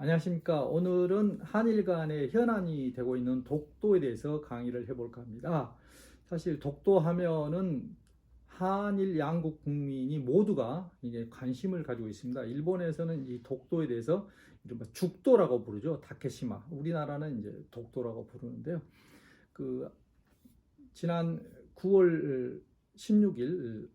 안녕하십니까. 오늘은 한일 간의 현안이 되고 있는 독도에 대해서 강의를 해볼까 합니다. 사실 독도 하면은 한일 양국 국민이 모두가 이제 관심을 가지고 있습니다. 일본에서는 이 독도에 대해서 이른바 죽도라고 부르죠. 다케시마. 우리나라는 이제 독도라고 부르는데요. 그 지난 9월 16일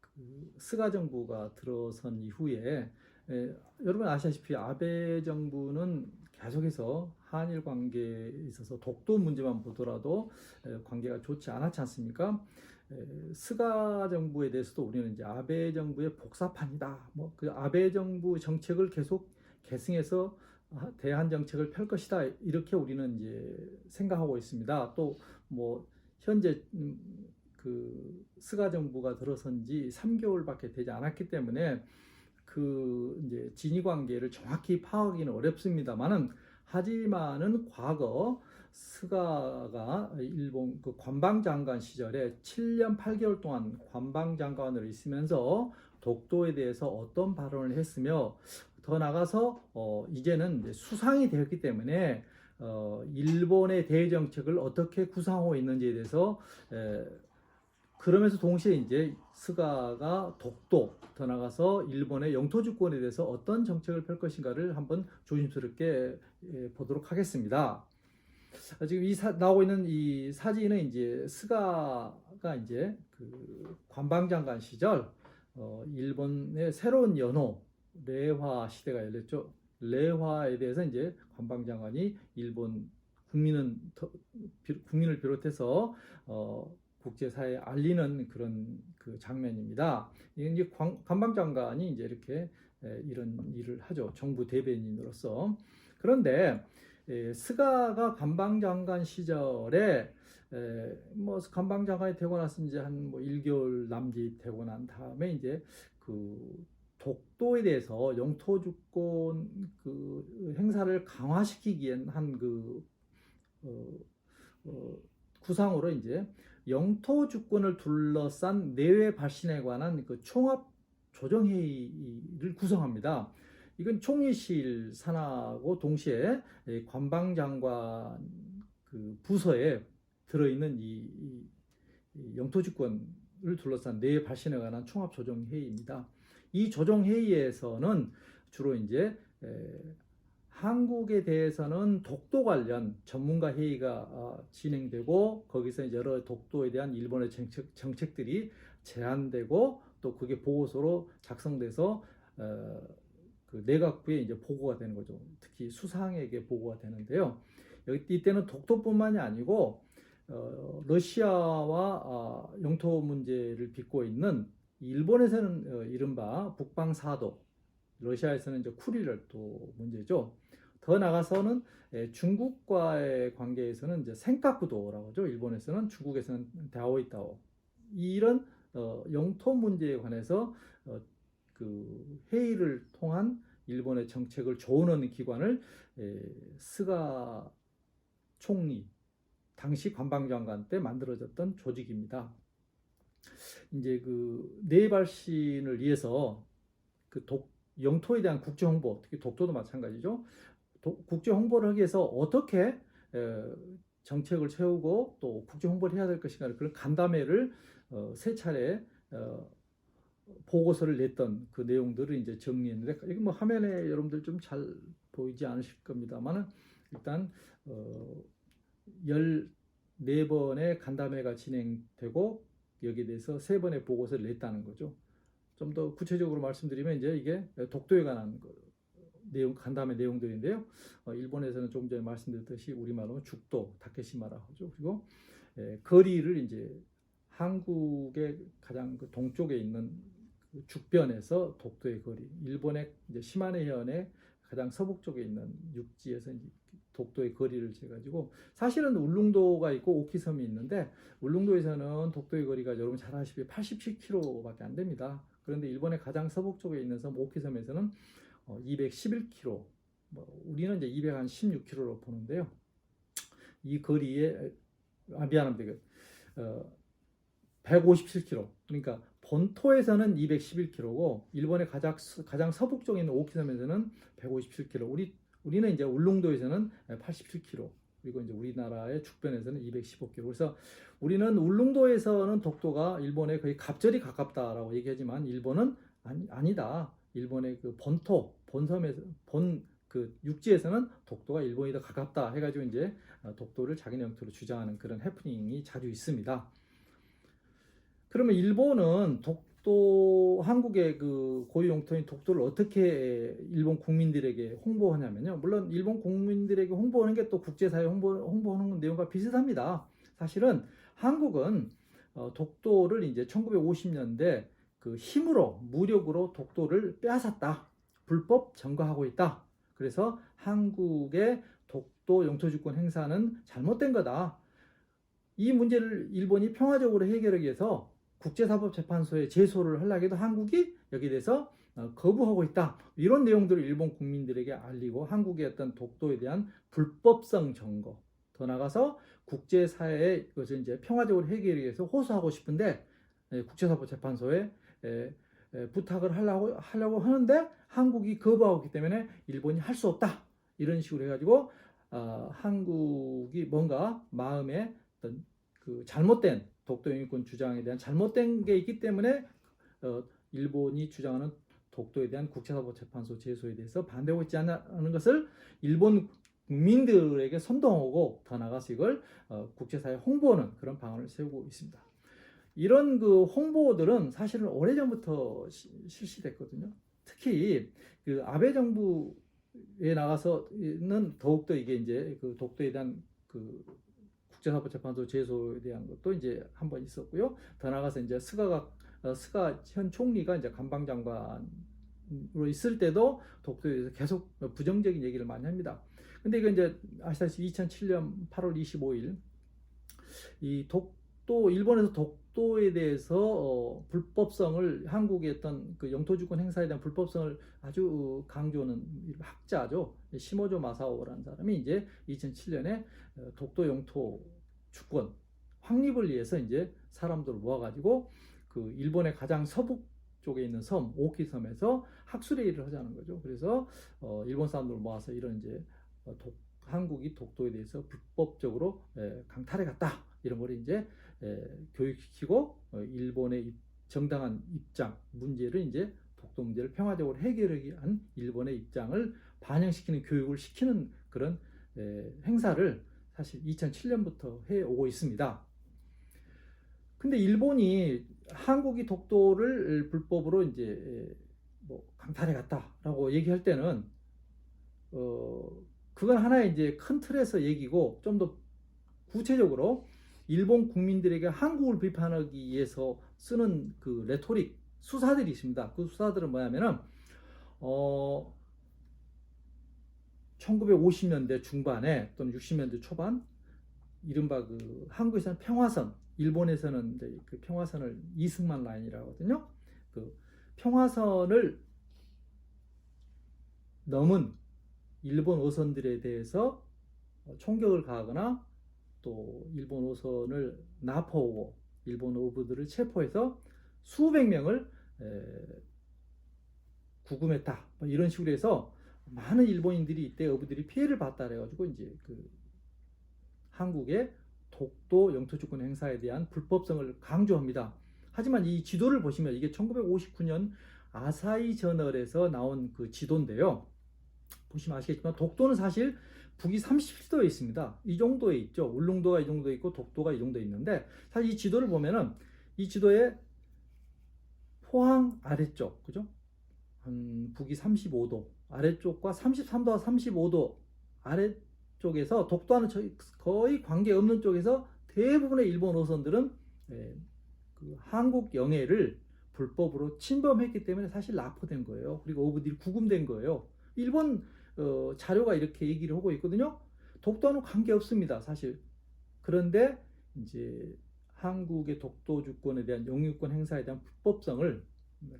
그 스가 정부가 들어선 이후에 에, 여러분 아시다시피 아베 정부는 계속해서 한일 관계에 있어서 독도 문제만 보더라도 에, 관계가 좋지 않았지 않습니까? 에, 스가 정부에 대해서도 우리는 이제 아베 정부의 복사판이다. 뭐 그 아베 정부 정책을 계속 계승해서 아, 대한 정책을 펼 것이다. 이렇게 우리는 이제 생각하고 있습니다. 또 뭐 현재 음, 그 스가 정부가 들어선 지 3개월밖에 되지 않았기 때문에 그 이제 진위 관계를 정확히 파악하기는 어렵습니다만은 하지만은 과거 스가가 일본 그 관방장관 시절에 7년 8개월 동안 관방장관으로 있으면서 독도에 대해서 어떤 발언을 했으며 더 나가서 어 이제는 이제 수상이 되었기 때문에 어 일본의 대외 정책을 어떻게 구상하고 있는지에 대해서 에, 그러면서 동시에 이제 스가가 독도 더 나가서 일본의 영토 주권에 대해서 어떤 정책을 펼 것인가를 한번 조심스럽게 예, 보도록 하겠습니다. 아, 지금 이 사, 나오고 있는 이 사진은 이제 스가가 이제 그 관방장관 시절 어, 일본의 새로운 연호 레화 시대가 열렸죠. 레화에 대해서 이제 관방장관이 일본 국민은 국민을 비롯해서 어, 국제사회에 알리는 그런 그 장면입니다. 이제 관- 관방장관이 이제 이렇게 에, 이런 일을 하죠. 정부 대변인으로서. 그런데 에, 스가가 관방장관 시절에 에, 뭐 관방장관이 되고 나서 이제 한 뭐 1개월 남짓 되고 난 다음에 이제 그 독도에 대해서 영토 주권 그 행사를 강화시키기 위한 한그 어, 어, 구상으로 이제 영토 주권을 둘러싼 내외 발신에 관한 그 총합 조정 회의를 구성합니다. 이건 총리실 산하고 동시에 이 관방장관 그 부서에 들어있는 이, 이- 이 영토 주권을 둘러싼 내외 발신에 관한 총합 조정 회의입니다. 이 조정 회의에서는 주로 이제 에, 한국에 대해서는 독도 관련 전문가 회의가 어, 진행되고 거기서 여러 독도에 대한 일본의 정책, 정책들이 제안되고 또 그게 보고서로 작성돼서 어, 그 내각부에 이제 보고가 되는 거죠. 특히 수상에게 보고가 되는데요. 여기 이때는 독도뿐만이 아니고 어, 러시아와 아, 영토 문제를 빚고 있는 일본에서는 어, 이른바 북방사도, 러시아에서는 이제 쿠리를 또 문제죠. 더 나가서는 예, 중국과의 관계에서는 이제 센카쿠도라고 하죠. 일본에서는 중국에서는 다오이타오 이런 어, 영토 문제에 관해서 어, 그 회의를 통한 일본의 정책을 조언하는 기관을 에, 스가 총리 당시 관방장관 때 만들어졌던 조직입니다. 이제 그 내발신을 위해서 그 독, 영토에 대한 국제 홍보, 특히 독도도 마찬가지죠. 도- 국제 홍보를 하기 위해서 어떻게 에, 정책을 세우고 또 국제 홍보를 해야 될 것인가 그런 간담회를 어, 세 차례 어, 보고서를 냈던 그 내용들을 이제 정리했는데 이거 뭐 화면에 여러분들 좀 잘 보이지 않으실 겁니다만은 일단 어, 14번의 간담회가 진행되고 여기에 대해서 세 번의 보고서를 냈다는 거죠. 좀 더 구체적으로 말씀드리면 이제 이게 독도에 관한 거- 내용 간담회 내용들인데요. 어, 일본에서는 조금 전에 말씀드렸듯이 우리말로 죽도 다케시마라 하죠. 그리고 에, 거리를 이제 한국의 가장 그 동쪽에 있는 그 죽변에서 독도의 거리, 일본의 이제 시마네 해안의 가장 서북 쪽에 있는 육지에서 이제 독도의 거리를 재가지고 사실은 울릉도가 있고 오키섬이 있는데 울릉도에서는 독도의 거리가 여러분 잘 아시다시피 87km밖에 안 됩니다. 그런데 일본의 가장 서북 쪽에 있는 섬 오키섬에서는 어, 211km, 뭐 우리는 이제 216km로 보는데요. 이 거리에 아 미안합니다. 그, 어, 157km. 그러니까 본토에서는 211km고 일본의 가장 서- 가장 서북 쪽에 있는 오키섬에서는 157km. 우리 우리는 이제 울릉도에서는 87km 그리고 이제 우리나라의 주변에서는 215km. 그래서 우리는 울릉도에서는 독도가 일본에 거의 갑절이 가깝다라고 얘기하지만 일본은 아니, 아니다. 일본의 그 본토, 본섬에서 본 그 육지에서는 독도가 일본이 더 가깝다 해가지고 이제 어, 독도를 자기 영토로 주장하는 그런 해프닝이 자주 있습니다. 그러면 일본은 독 도 한국의 그 고유 영토인 독도를 어떻게 일본 국민들에게 홍보하냐면요. 물론 일본 국민들에게 홍보하는 게 또 국제사회 홍보 홍보하는 내용과 비슷합니다. 사실은 한국은 어, 독도를 이제 1950년대 그 힘으로 무력으로 독도를 빼앗았다. 불법 점거하고 있다. 그래서 한국의 독도 영토 주권 행사는 잘못된 거다. 이 문제를 일본이 평화적으로 해결하기 위해서 국제사법재판소에 제소를 하려고 해도 한국이 여기에 대해서 어, 거부하고 있다. 이런 내용들을 일본 국민들에게 알리고 한국의 어떤 독도에 대한 불법성 점거, 더 나가서 국제사회에 이것을 이제 평화적으로 해결하기 위해서 호소하고 싶은데 예, 국제사법재판소에 에, 에, 부탁을 하려고 하려고 하는데 한국이 거부하고 있기 때문에 일본이 할 수 없다. 이런 식으로 해가지고 어, 한국이 뭔가 마음에 어떤 그 잘못된 독도 영유권 주장에 대한 잘못된 게 있기 때문에 어, 일본이 주장하는 독도에 대한 국제사법재판소 제소에 대해서 반대하고 있지 않는 것을 일본 국민들에게 선동하고 더 나가서 이걸 어, 국제사회 홍보하는 그런 방안을 세우고 있습니다. 이런 그 홍보들은 사실은 오래전부터 시- 실시됐거든요. 특히 그 아베 정부에 나가서는 더욱더 이게 이제 그 독도에 대한 그 국제사법재판소 제소에 대한 것도 이제 한 번 있었고요. 더 나가서 이제 스가가 어, 스가 현 총리가 이제 관방장관으로 있을 때도 독도에 대해서 계속 부정적인 얘기를 많이 합니다. 근데 이거 이제 아시다시피 2007년 8월 25일 이 독 도 일본에서 독도에 대해서 어, 불법성을 한국의 어떤 그 영토주권 행사에 대한 불법성을 아주 강조하는 학자죠 시모조 마사오라는 사람이 이제 2007년에 어, 독도 영토 주권 확립을 위해서 이제 사람들을 모아가지고 그 일본의 가장 서북 쪽에 있는 섬 오키 섬에서 학술회의를 하자는 거죠. 그래서 어, 일본 사람들을 모아서 이런 이제 어, 독, 한국이 독도에 대해서 불법적으로 에, 강탈해 갔다 이런 걸 이제 에, 교육시키고 어, 일본의 입- 정당한 입장 문제를 이제 독도 문제를 평화적으로 해결하기 위한 일본의 입장을 반영시키는 교육을 시키는 그런 에, 행사를 사실 2007년부터 해 오고 있습니다. 근데 일본이 한국이 독도를 불법으로 이제 에, 뭐 강탈해 갔다라고 얘기할 때는 어 그건 하나의 이제 큰 틀에서 얘기고 좀 더 구체적으로 일본 국민들에게 한국을 비판하기 위해서 쓰는 그 레토릭 수사들이 있습니다. 그 수사들은 뭐냐면은 어 1950년대 중반에 또는 60년대 초반 이른바 그 한국에서는 평화선, 일본에서는 이제 그 평화선을 이승만 라인이라고 하거든요. 그 평화선을 넘은 일본 어선들에 대해서 총격을 가하거나 또 일본 어선을 납포하고 일본 어부들을 체포해서 수백 명을 에, 구금했다. 뭐 이런 식으로 해서 많은 일본인들이 이때 어부들이 피해를 봤다 그래가지고 이제 그 한국의 독도 영토 주권 행사에 대한 불법성을 강조합니다. 하지만 이 지도를 보시면 이게 1959년 아사히 저널에서 나온 그 지도인데요. 보시면 아시겠지만 독도는 사실 북위 30도에 있습니다. 이 정도에 있죠. 울릉도가 이 정도에 있고 독도가 이 정도에 있는데 사실 이 지도를 보면은 이 지도에 포항 아래쪽 그죠? 한 북위 35도 아래쪽과 33도와 35도 아래쪽에서 독도와는 거의 관계 없는 쪽에서 대부분의 일본 어선들은 예, 그 한국 영해를 불법으로 침범했기 때문에 사실 납포된 거예요. 그리고 어부들이 구금된 거예요. 일본 어, 자료가 이렇게 얘기를 하고 있거든요. 독도와는 관계 없습니다, 사실. 그런데 이제 한국의 독도 주권에 대한 영유권 행사에 대한 불법성을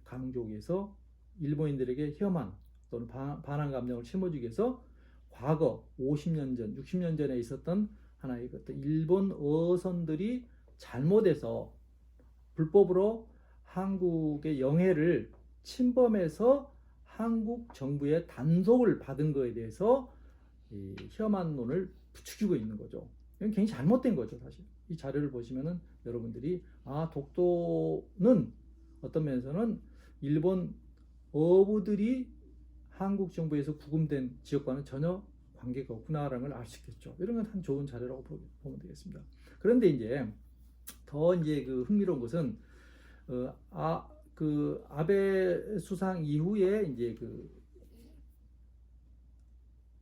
강조하기 위해서 일본인들에게 혐한 또는 반- 반한 감정을 심어주기 위해서 과거 50년 전, 60년 전에 있었던 하나의 그 어떤 일본 어선들이 잘못해서 불법으로 한국의 영해를 침범해서 한국 정부의 단속을 받은 거에 대해서 이 혐한론을 부추기고 있는 거죠. 이건 굉장히 잘못된 거죠, 사실. 이 자료를 보시면은 여러분들이 아 독도는 어떤 면에서는 일본 어부들이 한국 정부에서 구금된 지역과는 전혀 관계가 없구나라는 걸 알 수 있겠죠. 이런 건 한 좋은 자료라고 보- 보면 되겠습니다. 그런데 이제 더 이제 그 흥미로운 것은 어, 아, 그 아베 수상 이후에 이제 그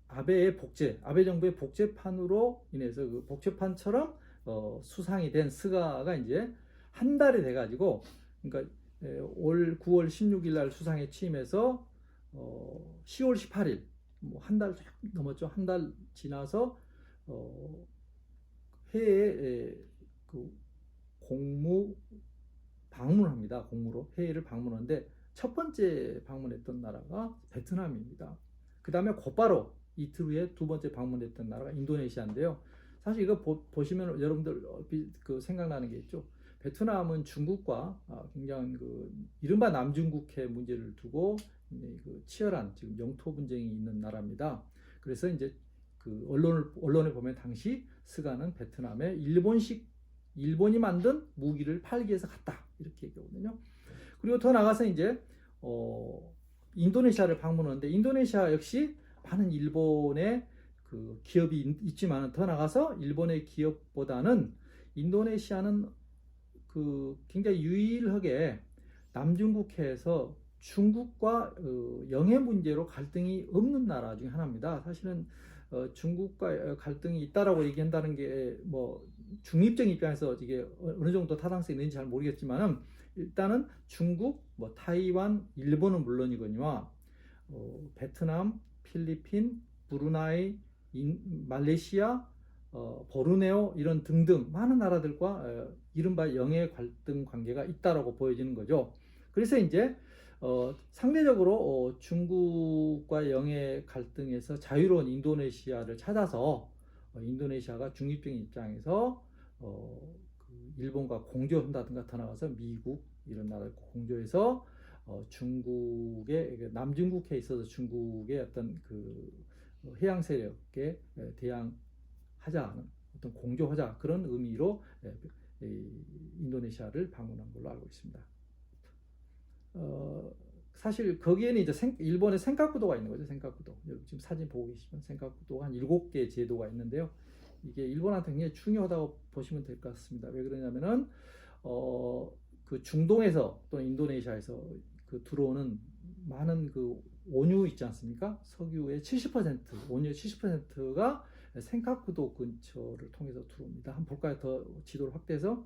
아베의 복제, 아베 정부의 복제판으로 인해서 그 복제판처럼 어, 수상이 된 스가가 이제 한 달이 돼가지고 그러니까 에, 올 9월 16일 날 수상에 취임해서 어, 10월 18일 뭐 한 달 넘었죠. 한 달 지나서 어, 해에 에, 그 공무 방문합니다 공무로 해외를 방문하는데 첫 번째 방문했던 나라가 베트남입니다. 그 다음에 곧바로 이틀 후에 두 번째 방문했던 나라가 인도네시아인데요. 사실 이거 보, 시면 여러분들 그 생각나는 게 있죠. 베트남은 중국과 아, 굉장히 그 이른바 남중국해 문제를 두고 이그 치열한 지금 영토 분쟁이 있는 나라입니다. 그래서 이제 그 언론을 언론에 보면 당시 스가는 베트남에 일본식 일본이 만든 무기를 팔기 위해서 갔다 이렇게 얘기하거든요. 그리고 더 나가서 이제 어, 인도네시아를 방문하는데 인도네시아 역시 많은 일본의 그 기업이 있- 있지만 더 나가서 일본의 기업보다는 인도네시아는 그 굉장히 유일하게 남중국해에서 중국과 어, 영해 문제로 갈등이 없는 나라 중에 하나입니다. 사실은 어, 중국과 갈등이 있다라고 얘기한다는 게 뭐 중립적인 입장에서 이게 어느 정도 타당성이 있는지 잘 모르겠지만은 일단은 중국, 뭐 타이완, 일본은 물론이거니와 어, 베트남, 필리핀, 브루나이, 인, 말레이시아, 어, 보르네오 이런 등등 많은 나라들과 어, 이른바 영해 갈등 관계가 있다라고 보여지는 거죠. 그래서 이제 어, 상대적으로 어, 중국과 영해 갈등에서 자유로운 인도네시아를 찾아서 어, 인도네시아가 중립적인 입장에서 어, 그 일본과 공조한다든가 더 나가서 미국 이런 나라를 공조해서 어, 중국의 그 남중국해에 있어서 중국의 어떤 그 해양 세력에 에, 대항하자는 어떤 공조하자 그런 의미로 에, 이 인도네시아를 방문한 걸로 알고 있습니다. 어, 사실 거기에는 이제 생- 일본의 생각구도가 있는 거죠. 생각구도. 여러분 지금 사진 보고 계시면 생각구도가 한 일곱 개 제도가 있는데요. 이게 일본한테 굉장히 중요하다고 보시면 될 것 같습니다. 왜 그러냐면은 어, 그 중동에서 또는 인도네시아에서 그 들어오는 많은 그 원유 있지 않습니까? 석유의 70%, 원유의 70%가 생각구도 근처를 통해서 들어옵니다. 한번 볼까요? 더 지도를 확대해서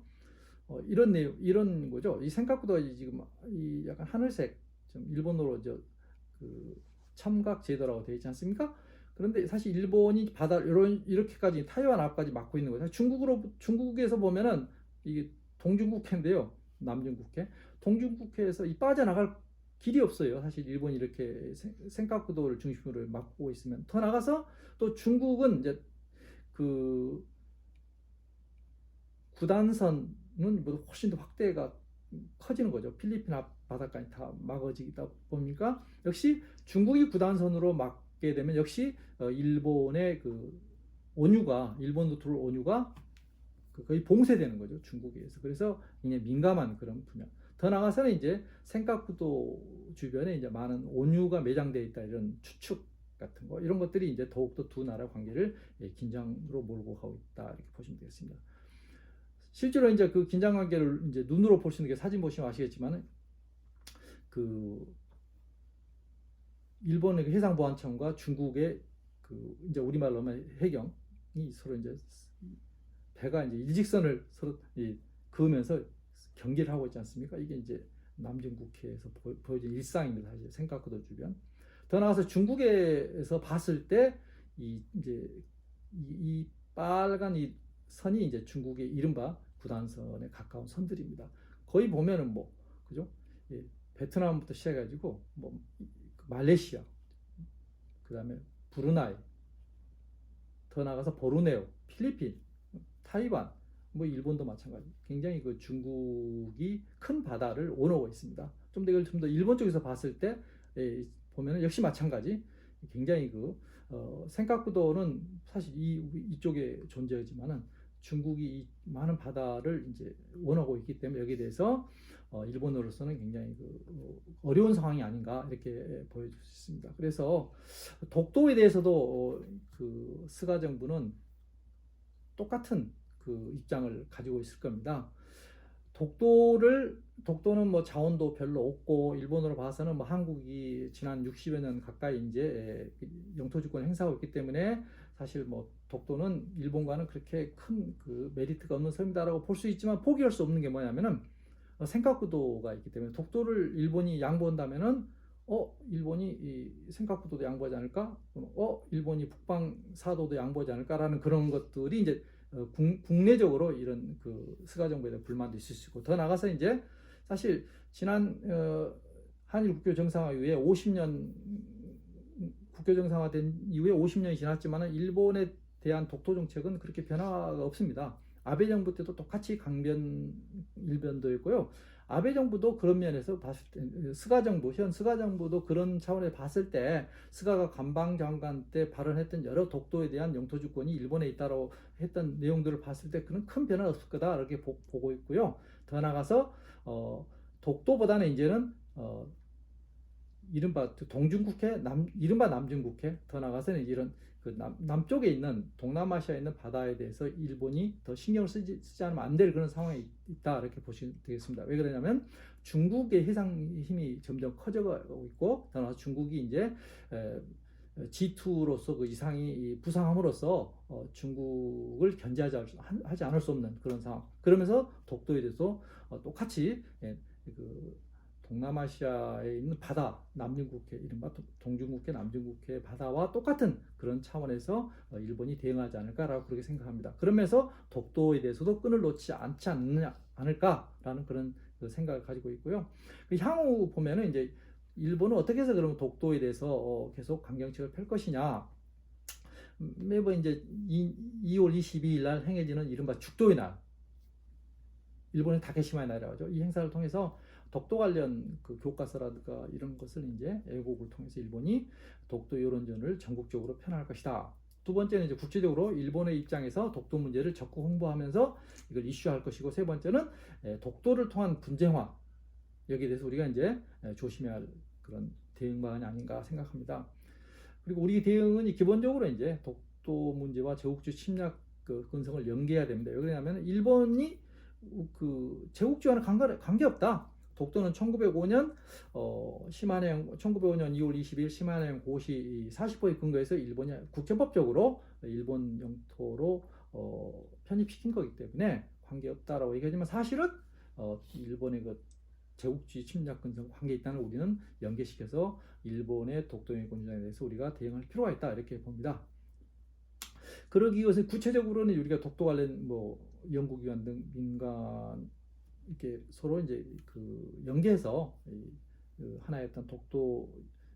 어, 이런 내용, 이런 거죠. 이 생각구도가 지금 이 약간 하늘색, 좀 일본어로 저그 참각 제도라고 되어 있지 않습니까? 그런데 사실 일본이 바다 이런 이렇게까지 타이완 앞까지 막고 있는 거죠. 중국으로 중국에서 보면은 이게 동중국해인데요. 남중국해. 동중국해에서 이 빠져나갈 길이 없어요. 사실 일본이 이렇게 생- 생각구도를 중심으로 막고 있으면 더 나가서 또 중국은 이제 그 구단선은 뭐 훨씬 더 확대가 커지는 거죠. 필리핀 앞 바다까지 다 막아지다 보니까 역시 중국이 구단선으로 막게 되면 역시 어, 일본의 그 온유가 일본으로 들어올 온유가 그 거의 봉쇄되는 거죠 중국에 의해서 그래서 굉장히 민감한 그런 분야 더 나가서는 이제 생각구도 주변에 이제 많은 온유가 매장되어 있다 이런 추측 같은 거 이런 것들이 이제 더욱더 두 나라 관계를 예, 긴장으로 몰고 가고 있다 이렇게 보시면 되겠습니다. 실제로 이제 그 긴장 관계를 이제 눈으로 볼 수 있는 게 사진 보시면 아시겠지만은 그 일본의 그 해상보안청과 중국의 그 이제 우리말로 하면 해경이 서로 이제 배가 이제 일직선을 서로 이 그으면서 경계를 하고 있지 않습니까? 이게 이제 남중국해에서 보, 보여진 일상입니다. 사실 생각보다 주변. 더 나아가서 중국에서 봤을 때 이 이제 이, 이 빨간 이 선이 이제 중국의 이른바 구단선에 가까운 선들입니다. 거의 보면은 뭐 그죠? 예, 베트남부터 시작해가지고 뭐 말레이시아, 그 다음에 브루나이, 더 나가서 보르네오, 필리핀, 타이완, 뭐 일본도 마찬가지. 굉장히 그 중국이 큰 바다를 오너고 있습니다. 좀 더 이걸 좀 더 일본 쪽에서 봤을 때 예, 보면은 역시 마찬가지 굉장히 그 어, 생각구도는 사실 이 이쪽에 존재하지만은 중국이 이 많은 바다를 이제 원하고 있기 때문에 여기에 대해서 어, 일본으로서는 굉장히 그 어, 어려운 상황이 아닌가 이렇게 보여줄 수 있습니다. 그래서 독도에 대해서도 어, 그 스가 정부는 똑같은 그 입장을 가지고 있을 겁니다. 독도를 독도는 뭐 자원도 별로 없고 일본으로 봐서는 뭐 한국이 지난 60여 년 가까이 이제 영토 주권 행사하고 있기 때문에 사실 뭐 독도는 일본과는 그렇게 큰 그 메리트가 없는 섬이다라고 볼 수 있지만 포기할 수 없는 게 뭐냐면은 어, 생각구도가 있기 때문에 독도를 일본이 양보한다면은 어 일본이 이 생각구도도 양보하지 않을까? 어 일본이 북방 사도도 양보하지 않을까라는 그런 것들이 이제 어, 국, 국내적으로 이런 그 스가 정부에 대한 불만도 있을 수 있고 더 나가서 이제 사실 지난 어, 한일 국교 정상화 이후에 50년 국교 정상화된 이후에 50년이 지났지만은 일본에 대한 독도 정책은 그렇게 변화가 없습니다. 아베 정부 때도 똑같이 강변 일변도였고요. 아베 정부도 그런 면에서 봤을 때 스가 정부 현 스가 정부도 그런 차원에 봤을 때 스가가 관방 장관 때 발언했던 여러 독도에 대한 영토 주권이 일본에 있다고 했던 내용들을 봤을 때 그런 큰 변화는 없을 거다 이렇게 보, 고 있고요. 더 나가서 어, 독도보다는 이제는 어, 이른바 동중국해, 남, 이른바 남중국해, 더 나가서는 이런 그 남, 남쪽에 있는 동남아시아에 있는 바다에 대해서 일본이 더 신경을 쓰지, 쓰지 않으면 안 될 그런 상황이 있다 이렇게 보시면 되겠습니다. 왜 그러냐면 중국의 해상 힘이 점점 커져가고 있고 더 나아서 중국이 이제 에, G2로서 그 이상이 부상함으로써 어, 중국을 견제하지 하지 않을 수 없는 그런 상황. 그러면서 독도에 대해서 어, 똑같이 예, 그 동남아시아에 있는 바다, 남중국해, 이른바 동중국해, 남중국해 바다와 똑같은 그런 차원에서 어, 일본이 대응하지 않을까라고 그렇게 생각합니다. 그러면서 독도에 대해서도 끈을 놓지 않지 않느냐, 않을까라는 그런 그 생각을 가지고 있고요. 그 향후 보면은 이제 일본은 어떻게 해서 그러면 독도에 대해서 어, 계속 강경책을 펼 것이냐. 매번 이제 2, 월 22일 날 행해지는 이른바 죽도의 날. 일본의 다케시마의 날이라고 하죠. 이 행사를 통해서 독도 관련 그 교과서라든가 이런 것을 이제 애국을 통해서 일본이 독도 여론전을 전국적으로 편할 것이다. 두 번째는 이제 국제적으로 일본의 입장에서 독도 문제를 적극 홍보하면서 이걸 이슈할 것이고 세 번째는 독도를 통한 분쟁화 여기에 대해서 우리가 이제 조심해야 할 그런 대응 방안이 아닌가 생각합니다. 그리고 우리 대응은 기본적으로 이제 독도 문제와 제국주 침략 그 근성을 연계해야 됩니다. 왜 그러냐면 일본이 그 제국주와는 관계 없다. 독도는 1905년 어, 시마네형 1905년 2월 20일 시마네형 고시 40호에 근거해서 일본이 국제법적으로 일본 영토로 어, 편입시킨 거기 때문에 관계 없다라고 얘기하지만 사실은 어, 일본의 그 제국주의 침략 근성 관계 있다는 우리는 연계시켜서 일본의 독도영권 주장에 대해서 우리가 대응할 필요가 있다 이렇게 봅니다. 그러기 위해서 구체적으로는 우리가 독도 관련 뭐 연구기관 등 민간 이렇게 서로 이제 그 연계해서 그 하나의 어떤 독도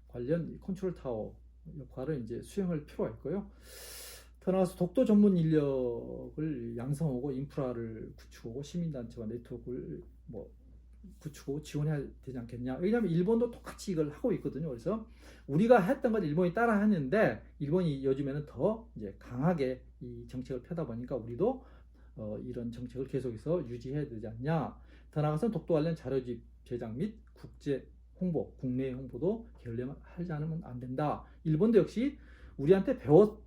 관련 컨트롤 타워 역할을 이제 수행할 필요가 있고요. 더 나아가서 독도 전문 인력을 양성하고 인프라를 구축하고 시민단체와 네트워크를 뭐 구축하고 지원해야 되지 않겠냐. 왜냐하면 일본도 똑같이 이걸 하고 있거든요. 그래서 우리가 했던 걸 일본이 따라 했는데 일본이 요즘에는 더 이제 강하게 이 정책을 펴다 보니까 우리도 어, 이런 정책을 계속해서 유지해야 되지 않냐. 더 나아가서 독도 관련 자료집 제작 및 국제 홍보, 국내 홍보도 게을리하지 않으면 안 된다. 일본도 역시 우리한테 배워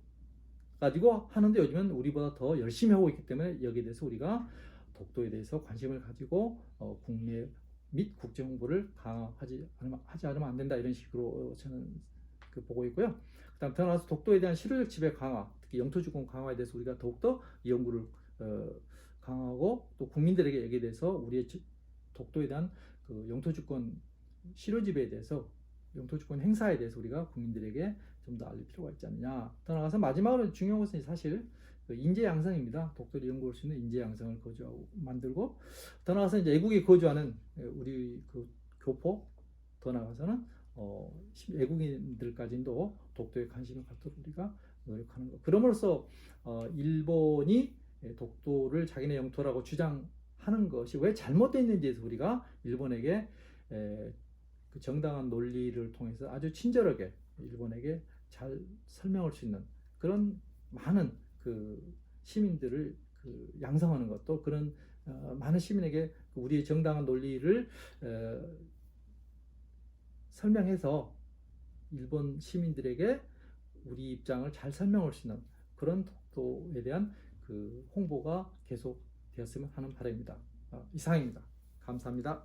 가지고 하는데 요즘은 우리보다 더 열심히 하고 있기 때문에 여기에 대해서 우리가 독도에 대해서 관심을 가지고 어, 국내 및 국제 홍보를 강화하지 않으면, 하지 않으면 안 된다 이런 식으로 저는 그 보고 있고요. 그다음 더 나아가서 독도에 대한 실효적 지배 강화, 특히 영토 주권 강화에 대해서 우리가 더욱더 이 연구를 어, 강하고 또 국민들에게 여기에 대해서 우리의 독도에 대한 그 영토 주권 실효 지배에 대해서 영토 주권 행사에 대해서 우리가 국민들에게 좀 더 알릴 필요가 있지 않느냐. 더 나아가서 마지막으로 중요한 것은 사실 그 인재 양성입니다. 독도를 연구할 수 있는 인재 양성을 거주하고 만들고 더 나아가서 이제 애국에 거주하는 우리 그 교포 더 나아가서는 어, 외국인들까지도 독도에 관심을 갖도록 우리가 노력하는 것. 그럼으로써 어, 일본이 독도를 자기네 영토라고 주장하는 것이 왜 잘못됐는지에 서 우리가 일본에게 에, 그 정당한 논리를 통해서 아주 친절하게 일본에게 잘 설명할 수 있는 그런 많은 그 시민들을 그 양성하는 것도 그런 어, 많은 시민에게 그 우리의 정당한 논리를 어, 설명해서 일본 시민들에게 우리 입장을 잘 설명할 수 있는 그런 독도에 대한 그 홍보가 계속 되었으면 하는 바람입니다. 어, 이상입니다. 감사합니다.